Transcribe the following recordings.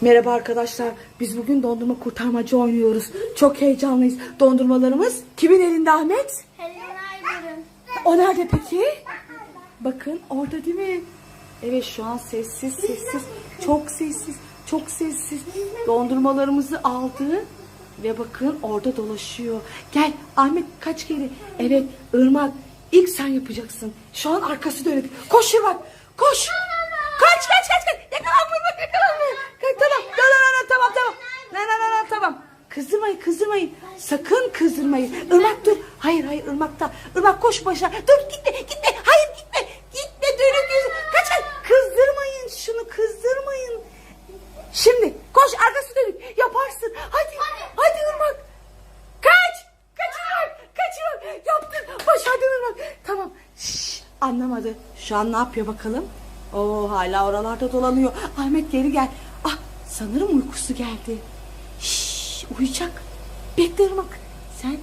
Merhaba arkadaşlar. Biz bugün dondurma kurtarmacı oynuyoruz. Çok heyecanlıyız. Dondurmalarımız kimin elinde Ahmet? Helen Aybar'ın. O nerede peki? Bakın orada değil mi? Evet şu an sessiz sessiz. Çok sessiz. Çok sessiz. Dondurmalarımızı aldı. Ve bakın orada dolaşıyor. Gel Ahmet kaç geri. Evet Irmak ilk sen yapacaksın. Şu an arkası dönük. Koş Irmak. Koş. Kaç kaç kaç kaç. Yakalanma Irmak yakalanma. Kaç, tamam. No, tamam tamam. No, no, no, no, tamam. Kızdırmayın kızdırmayın. Sakın kızdırmayın. Irmak dur. Hayır hayır Irmak'ta. Irmak koş başa. Dur gitme gitme. Hayır gitme. Gitme dönük yüzü. Kaç kaç. Kızdırmayın şunu kızdırmayın. Şimdi koş arkası dönük. Yaparsın. Hadi. Hadi Irmak. Kaç. Kaç Irmak. Kaç Irmak. Yaptın. Başardın Irmak. Tamam. Şşş, anlamadı. Şu an ne yapıyor bakalım? Oo hala oralarda dolanıyor. Ahmet geri gel. Sanırım uykusu geldi. Şşş uyuyacak. Bekle Irmak. Sen.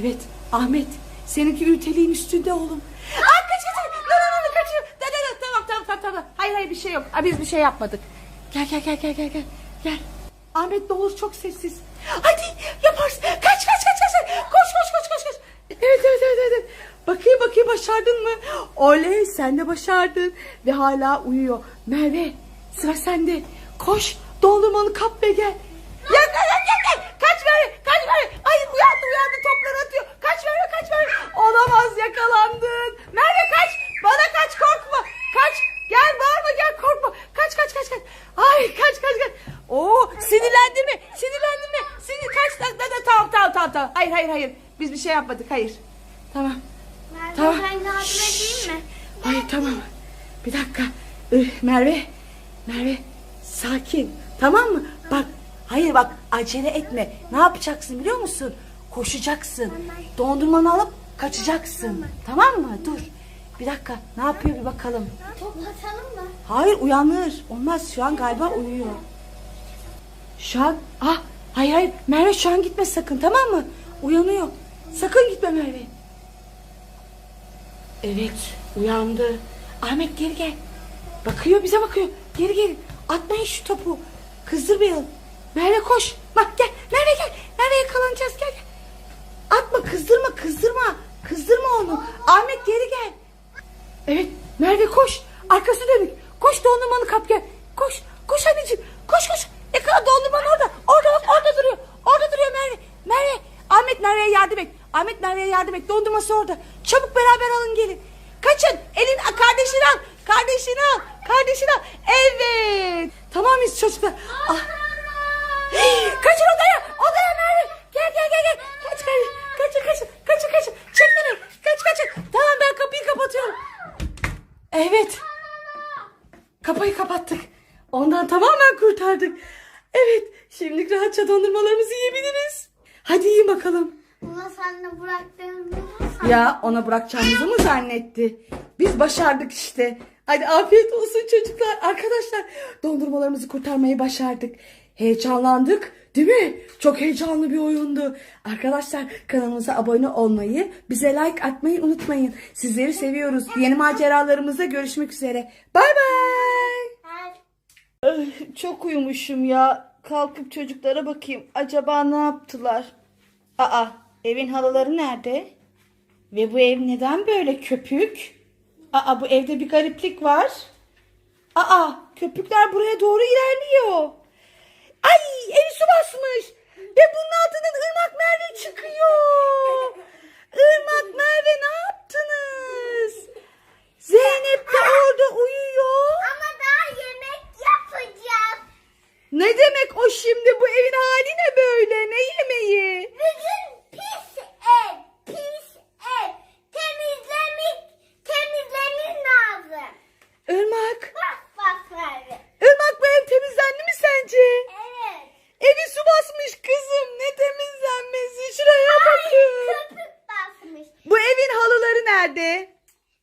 Evet Ahmet. Seninki ülteliğin üstünde oğlum. Aa kaç kaç. kaç. Dur dur dur kaçıyor. Dur dur dur. Tamam tamam tamam tamam. Hayır hayır bir şey yok. Aa, biz bir şey yapmadık. Gel gel gel gel gel gel. Gel. Ahmet ne olur çok sessiz. Hadi yaparsın. Kaç kaç kaç. kaç. Koş koş koş koş koş. Evet evet evet evet. Bakayım bakayım başardın mı? Oley sen de başardın. Ve hala uyuyor. Merve sıra sende. Koş dondurmanı kap ve gel. Gel gel gel gel. Kaç Merve kaç Merve. Hayır uyandı uyandı topları atıyor. Kaç Merve kaç Merve. Olamaz yakalandın. Merve kaç. Bana kaç korkma. Kaç. Gel bağırma gel korkma. Kaç kaç kaç kaç. Ay kaç kaç kaç. Oo? Sinirlendin mi? Sinir kaç. Da, da, da, tamam tamam tamam tamam. Hayır hayır hayır. Biz bir şey yapmadık hayır. Tamam. Merve Tamam. ben yardım edeyim mi? Hayır tamam. Bir dakika. Merve. Merve sakin. Tamam mı? Bak hayır bak acele etme. Ne yapacaksın biliyor musun? Koşacaksın. Dondurmanı alıp kaçacaksın. Tamam mı? Dur. Bir dakika. Ne yapıyor bir bakalım. Toplatalım mı? Hayır uyanır. Olmaz şu an galiba uyuyor. Şu an ah hayır hayır Merve şu an gitme sakın tamam mı? Uyanıyor. Sakın gitme Merve. Evet uyandı. Ahmet geri gel. Bakıyor bize bakıyor. Geri gel. Atmayın şu topu. Kızdırmayalım. Merve koş. Bak gel. Merve gel. Merve yakalanacağız gel. gel. Atma kızdırma kızdırma. Kızdırma onu. Ahmet geri gel. Evet Merve koş. Arkası dönük. Koş dondurmanı kap gel. Koş. Koş anneciğim. Koş koş. Yakala dondurman orada. Orada bak orada duruyor. Orada duruyor Merve. Merve. Ahmet Merve'ye yardım et. Ahmet Merve'ye yardım et. Dondurması orada. Çabuk beraber alın gelin. Kaçın. Elin kardeşini al. Kardeşini al. Kardeşini al. Evet. Tamam mıyız çocuklar? Ah. Kaçın odaya. Odaya Merve. Gel gel gel gel. Kaç kaç. Kaçın kaçın. Kaçın kaçın. Çek beni. Kaç kaçın. Tamam ben kapıyı kapatıyorum. Evet. Kapıyı kapattık. Ondan tamamen kurtardık. Evet. Şimdi rahatça dondurmalarımızı yiyebiliriz. Hadi yiyin bakalım. Buna sen de bıraktığımızı Ya ona bırakacağımızı mı zannetti? Biz başardık işte. Hadi afiyet olsun çocuklar. Arkadaşlar dondurmalarımızı kurtarmayı başardık. Heyecanlandık. Değil mi? Çok heyecanlı bir oyundu. Arkadaşlar kanalımıza abone olmayı, bize like atmayı unutmayın. Sizleri seviyoruz. Yeni maceralarımızda görüşmek üzere. Bay bay. Ay, Çok uyumuşum ya. Kalkıp çocuklara bakayım. Acaba ne yaptılar? Aa, evin halıları nerede? Ve bu ev neden böyle köpük? Aa, bu evde bir gariplik var. Aa, köpükler buraya doğru ilerliyor. Ay, evi su basmış. Ve bunun altından ırmak Merve çıkıyor. Irmak Merve ne yaptınız? Zeynep de orada uyuyor. Ama daha yemek yapacağız. Ne demek o şimdi? Bu evin hali ne böyle? Ne yemeği? Bugün pis ev, pis ev. Temizlemek, temizlemek lazım. Irmak. Bak bak Merve. Irmak bu ev temizlendi mi sence? Evet. Evi su basmış kızım. Ne temizlenmesi? Şuraya bakın. Köpük basmış. Bu evin halıları nerede?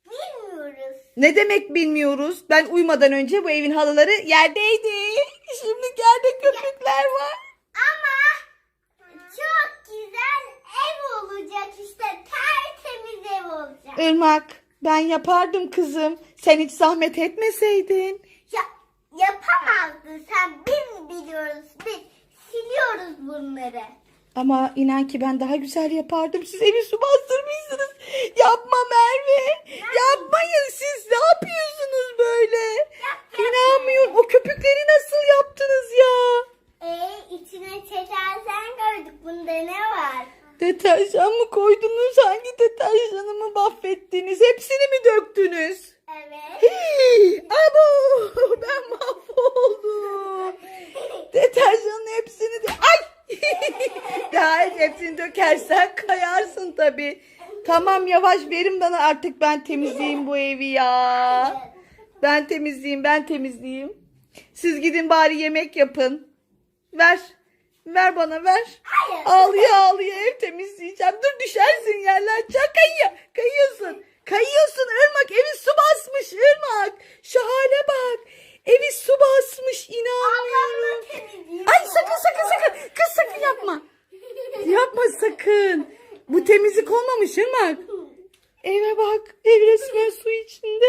Bilmiyoruz. Ne demek bilmiyoruz. Ben uyumadan önce bu evin halıları yerdeydi. Şimdi yerde köpükler var. Ama çok güzel ev olacak işte. Tertemiz ev olacak. Irmak ben yapardım kızım. Sen hiç zahmet etmeseydin. Ya, yapamazdın sen bilmiyorsun. bunları. Ama inan ki ben daha güzel yapardım. Siz evi su bastırmışsınız. Yapma Merve. Yapmayın siz. Ne yapıyorsunuz böyle? İnanmıyorum. O köpükleri nasıl yaptınız ya? Ee, içine çekersen gördük. Bunda ne var? Deterjan mı koydunuz? Hangi deterjanımı mahvettiniz? Hepsini mi döktünüz? Evet. Hii, Abo ben mahvoldum. Deterjanın hepsini de... Ay! ya hepsini dökersen kayarsın tabii. Tamam yavaş verin bana artık ben temizleyeyim bu evi ya. Ben temizleyeyim ben temizleyeyim. Siz gidin bari yemek yapın. Ver. Ver bana ver. Hayır. Ağlıyor ağlıyor ev temizleyeceğim. Dur düşersin yerler. Çok kayıyor. Kayıyorsun. Kayıyorsun Irmak. Evi su basmış Irmak. Şu hale bak. Evi su basmış inanmıyorum. temizliyor. Ay sakın sakın sakın. Kız sakın yapma. Yapma sakın. Olmamış Irmak. Eve bak. Ev resmen su içinde.